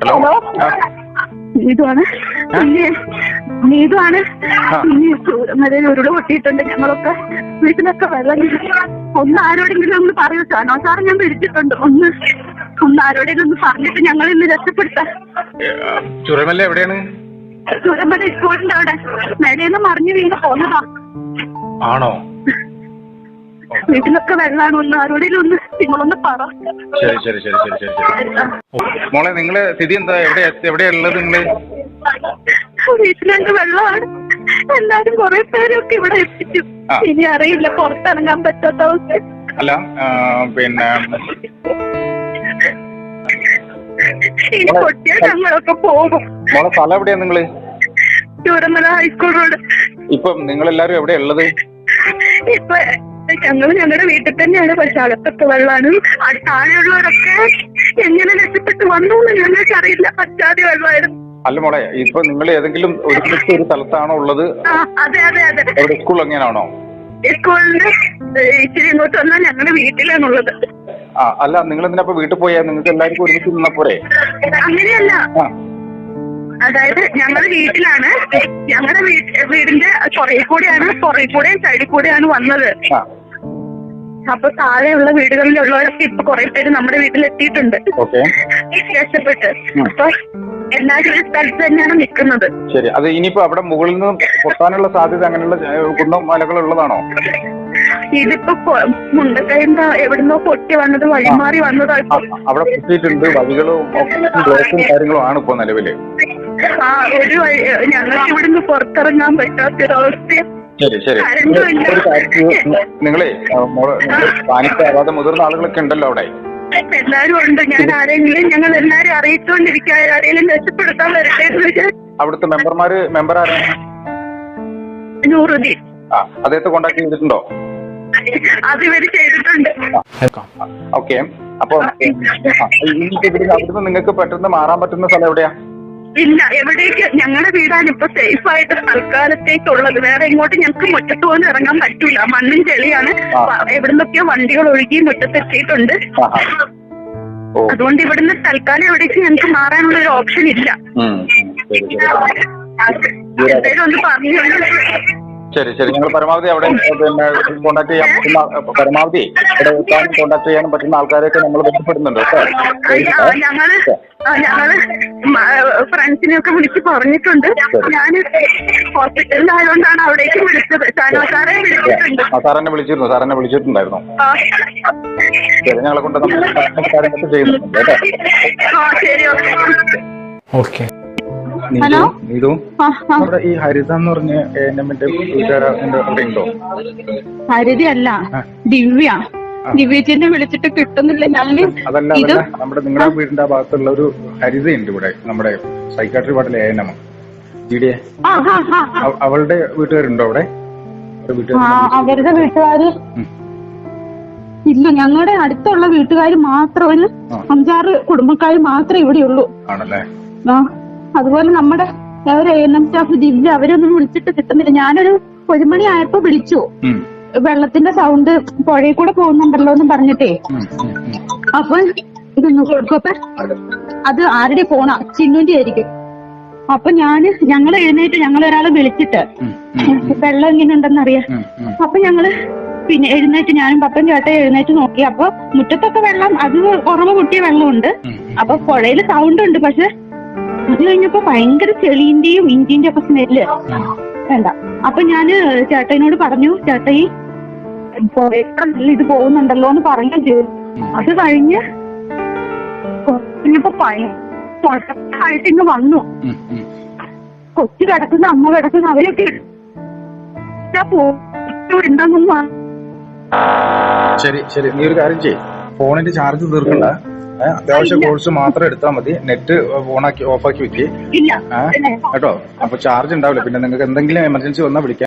Hello? നീതുവാണ്. നീതുവാണ്. ഉരുൾ പൊട്ടിയിട്ടുണ്ട് ഞങ്ങളൊക്കെ. വീട്ടിലൊക്കെ വെള്ളം ഒന്ന് ആരോടെങ്കിലും ഒന്ന് പറയൂ സാറ് ഞാൻ പിടിച്ചിട്ടുണ്ട് ഒന്ന് ഒന്ന് ആരോടെങ്കിലും ഒന്ന് പറഞ്ഞിട്ട് ഞങ്ങൾ ഇന്ന് രക്ഷപ്പെടുത്താം ചുരമല്ല എവിടെയാണ്? ചുരമല സ്കൂളിന്റെ അവിടെ. മേലേന്ന് മറിഞ്ഞു വീണ് പോന്നതാ. ആണോ? വീട്ടിലൊക്കെ വെള്ളമാണ് ഒന്ന് ആരോടെങ്കിലും ഒന്ന് നിങ്ങളൊന്ന് പറ. ശരി ശരി ശരി ശരി ശരി ശരി. ഓ, മോളെ നിങ്ങളെ സ്ഥിതി എന്താ? എവിടെ എവിടെയാ ഉള്ളത് നിങ്ങൾ? വീട്ടിലുണ്ട് വെള്ളമാണ്. എല്ലാരും കുറെ പേരൊക്കെ ഇവിടെ എത്തിച്ചു. ആ. ഇനി അറിയില്ല പുറത്തിറങ്ങാൻ പറ്റാത്ത അവസ്ഥ അല്ല ആ, പിന്നെ ഇനി പൊട്ടിയാൽ ഞങ്ങളൊക്കെ പോകും. മോളെ സ്ഥലം എവിടെയാ നിങ്ങൾ? Chooralmala high school road. ഇപ്പം നിങ്ങളെല്ലാരും എവിടെയാ ഉള്ളത്? ഇപ്പൊ ഞങ്ങൾ ഞങ്ങളുടെ വീട്ടിൽ തന്നെയാണ് പക്ഷെ അകത്തൊക്കെ വെള്ളമാണ് ആ താഴെയുള്ളവരൊക്കെ എങ്ങനെ രക്ഷപ്പെട്ട് വന്നു എന്ന് ഞങ്ങൾക്ക് അറിയില്ല. പറ്റാതെ വെള്ളമായിരുന്നു. അല്ല മോളെ ഇപ്പൊ നിങ്ങൾ ഏതെങ്കിലും ഒരു ഒരു സ്ഥലത്താണോ ഉള്ളത്? അതെ അതെ അതെ. സ്കൂൾ എങ്ങനെയാണോ? സ്കൂളിന് ഇച്ചിരി ഇങ്ങോട്ട് വന്നാൽ ഞങ്ങളുടെ വീട്ടിലാണുള്ളത്. ആ അല്ല നിങ്ങൾ എന്തിനാ വീട്ടിൽ പോയാ നിങ്ങൾക്ക് എല്ലാവർക്കും ഒരുമിച്ച് നിന്നാ പോരെ? അങ്ങനെയല്ല. അതായത് ഞങ്ങളുടെ വീട്ടിലാണ്. ഞങ്ങളുടെ വീടിന്റെ പുറകിൽ കൂടെയാണ് പുറകിൽ കൂടെയും സൈഡിൽ കൂടെയാണ് വന്നത്. അപ്പൊ താഴെയുള്ള വീടുകളിലുള്ളവരൊക്കെ ഇപ്പൊ കുറെ പേര് നമ്മുടെ വീട്ടിൽ എത്തിയിട്ടുണ്ട് ഓക്കെ രക്ഷപ്പെട്ട്. അപ്പൊ എല്ലാവരും ഒരു സ്ഥലത്ത് തന്നെയാണ് നിൽക്കുന്നത്. ശരി. അത് ഇനിയിപ്പോ അവിടെ മുകളിൽ നിന്ന് പൊട്ടാനുള്ള സാധ്യത അങ്ങനെയുള്ള കുന്നും മലകളുള്ളതാണോ മലകൾ ഉള്ളതാണോ? ഇതിപ്പോ പൊ- എവിടുന്നോ പൊട്ടി വന്നത് വഴിമാറി വന്നതാ അവിടെ പൊട്ടിയിട്ടുണ്ട്. വഴികളും ബ്ലോക്കും കാര്യങ്ങളും ആണ് ഇപ്പൊ നിലവിൽ. ആ ഒരു വഴി ഞങ്ങൾക്ക് ഇവിടുന്ന് പുറത്തിറങ്ങാൻ പറ്റാത്തൊരവസ്ഥ ശരി ശരി. കരണ്ടും ഇല്ല. ഒരു കാര്യം നിങ്ങളെ മുതിർന്ന ആളുകളൊക്കെ ഉണ്ടല്ലോ അവിടെ. എല്ലാരും ഉണ്ട്. ഞാൻ ആരെങ്കിലും ഞങ്ങൾ എല്ലാരും അറിയിച്ചുകൊണ്ടിരിക്കുക ആരെങ്കിലും രക്ഷപ്പെടുത്താൻ വരട്ടെ എന്ന് അവിടുത്തെ മെമ്പർമാര് മെമ്പർ ആരാണ് നൂറുദ്ദീൻ ആ അദ്ദേഹത്തെ കോണ്ടാക്ട് ചെയ്തിട്ടുണ്ടോ? അത് ഇവർ ചെയ്തിട്ടുണ്ട്. ഓക്കെ. അപ്പൊ ഇവിടുന്ന് നിങ്ങൾക്ക് പെട്ടെന്ന് മാറാൻ പറ്റുന്ന സ്ഥലം എവിടെയാ? ഇല്ല എവിടേക്ക് ഞങ്ങളുടെ വീടാണ് ഇപ്പൊ സേഫ് ആയിട്ട് തൽക്കാലത്തേക്കുള്ളത്. വേറെ ഇങ്ങോട്ട് ഞങ്ങൾക്ക് മുറ്റത്ത് പോലും ഇറങ്ങാൻ പറ്റൂല. മണ്ണും ചെളിയാണ്. എവിടുന്നൊക്കെയോ വണ്ടികൾ ഒഴുകി മുറ്റത്തെത്തിയിട്ടുണ്ട്. അതുകൊണ്ട് ഇവിടുന്ന് തൽക്കാലം എവിടേക്ക് ഞങ്ങൾക്ക് മാറാനുള്ള ഒരു ഓപ്ഷൻ ഇല്ല. എന്തായാലും ഒന്ന് പറഞ്ഞു ശരി ശരി. ഞങ്ങൾ പരമാവധി അവിടെ പിന്നെ കോണ്ടാക്ട് ചെയ്യാൻ പറ്റുന്ന പരമാവധി ഇവിടെ എത്താനും കോണ്ടാക്ട് ചെയ്യാനും പറ്റുന്ന ആൾക്കാരെയൊക്കെ നമ്മൾ ബന്ധപ്പെടുന്നുണ്ട് ഞങ്ങൾ ഞങ്ങൾ ഫ്രണ്ട്സിനെയൊക്കെ വിളിച്ച് പറഞ്ഞിട്ടുണ്ട്. ഞാൻ ഹോസ്പിറ്റലിലായതുകൊണ്ടാണ് അവിടേക്ക് വിളിച്ചത്. സാറെ വിളിച്ചിട്ടുണ്ട്. ആ സാറെന്നെ വിളിച്ചിരുന്നു സാറെന്നെ വിളിച്ചിട്ടുണ്ടായിരുന്നു. ശരി ഞങ്ങളെ കൊണ്ട് നമ്മൾ കാര്യങ്ങളൊക്കെ ചെയ്യുന്നുണ്ട് കേട്ടോ ശരി ഓക്കെ. ഓക്കെ. ഹലോ? നീതു. നമ്മുടെ ഈ ഹരിത എന്ന് പറഞ്ഞ എന്റെ അവിടെ ഉണ്ടോ? ഹരിത അല്ല. ദിവ്യ. ദിവ്യജിനെ വിളിച്ചിട്ട് കിട്ടുന്നില്ല ഞാൻ അതല്ല നമ്മുടെ നിങ്ങളുടെ വീടിന്റെ ആ ഭാഗത്തുള്ള ഒരു ഹരിതയുണ്ട് ഇവിടെ നമ്മുടെ സൈക്കാട്രി വാർഡിലെ ഏനമ ജി ഡി എ ആ ആ ആ. ആ. അവളുടെ വീട്ടുകാരുണ്ടോ അവിടെ? അവരുടെ വീട്ടുകാര്. ഇല്ല ഞങ്ങളുടെ അടുത്തുള്ള വീട്ടുകാർ മാത്രം ഒരു. അഞ്ചാറ് കുടുംബക്കാർ മാത്രമേ ഇവിടെ ഉള്ളൂ ആണല്ലേ? ആ. അതുപോലെ നമ്മുടെ ഒരു എൻ എം സ്റ്റാഫ് ദിവ്യ അവരൊന്നും വിളിച്ചിട്ട് കിട്ടുന്നില്ല. ഞാനൊരു ഒരു മണി ആയപ്പോ വിളിച്ചു. വെള്ളത്തിന്റെ സൗണ്ട് പുഴയിൽ കൂടെ പോകുന്നുണ്ടല്ലോ എന്ന് പറഞ്ഞിട്ടേ. അപ്പൊ ഇതൊന്ന് കൊടുക്കപ്പ അത്. ആരുടെ ഫോണാ ചിന്നുന്റെ ആയിരിക്കും. അപ്പൊ ഞാൻ ഞങ്ങൾ എഴുന്നേറ്റ് ഞങ്ങൾ ഒരാളെ വിളിച്ചിട്ട് വെള്ളം എങ്ങനെ ഉണ്ടെന്ന് അറിയാം. അപ്പൊ ഞങ്ങൾ പിന്നെ എഴുന്നേറ്റ് ഞാനും പപ്പൻ ചേട്ടൻ എഴുന്നേറ്റ് നോക്കി. അപ്പൊ മുറ്റത്തൊക്കെ വെള്ളം അത് ഉറവ് പൊട്ടിയ വെള്ളമുണ്ട്. അപ്പൊ പുഴയിൽ സൗണ്ട് ഉണ്ട്. പക്ഷെ അത് കഴിഞ്ഞപ്പോ ഭയങ്കര ചെളീന്റെയും ഇഞ്ചിന്റെ ഒക്കെ സ്മെല്ല് വേണ്ട. അപ്പൊ ഞാൻ ചേട്ടനോട് പറഞ്ഞു ചേട്ടയി എത്ര നല്ല ഇത് പോകുന്നുണ്ടല്ലോ എന്ന് പറയുകയും ചെയ്തു. അത് കഴിഞ്ഞ് കഴിഞ്ഞപ്പോ ആയിട്ട് ഇങ്ങ് വന്നു. കൊച്ചു കിടക്കുന്ന അമ്മ കിടക്കുന്ന അവരൊക്കെ ശരി ശരി. നീ ഒരു കാര്യം ചെയ്യ്. ഫോണിന്റെ ചാർജ് തീർക്കണ്ട. അത്യാവശ്യ കോഴ്സ് മാത്രം എടുത്താൽ മതി. നെറ്റ് ഓണാക്കി ഓഫാക്കി വെക്ക്. ഇല്ല. കേട്ടോ? അപ്പൊ ചാർജ് ഉണ്ടാവില്ല. പിന്നെ നിങ്ങൾക്ക് എന്തെങ്കിലും എമർജൻസി വന്നാൽ വിളിക്കാം.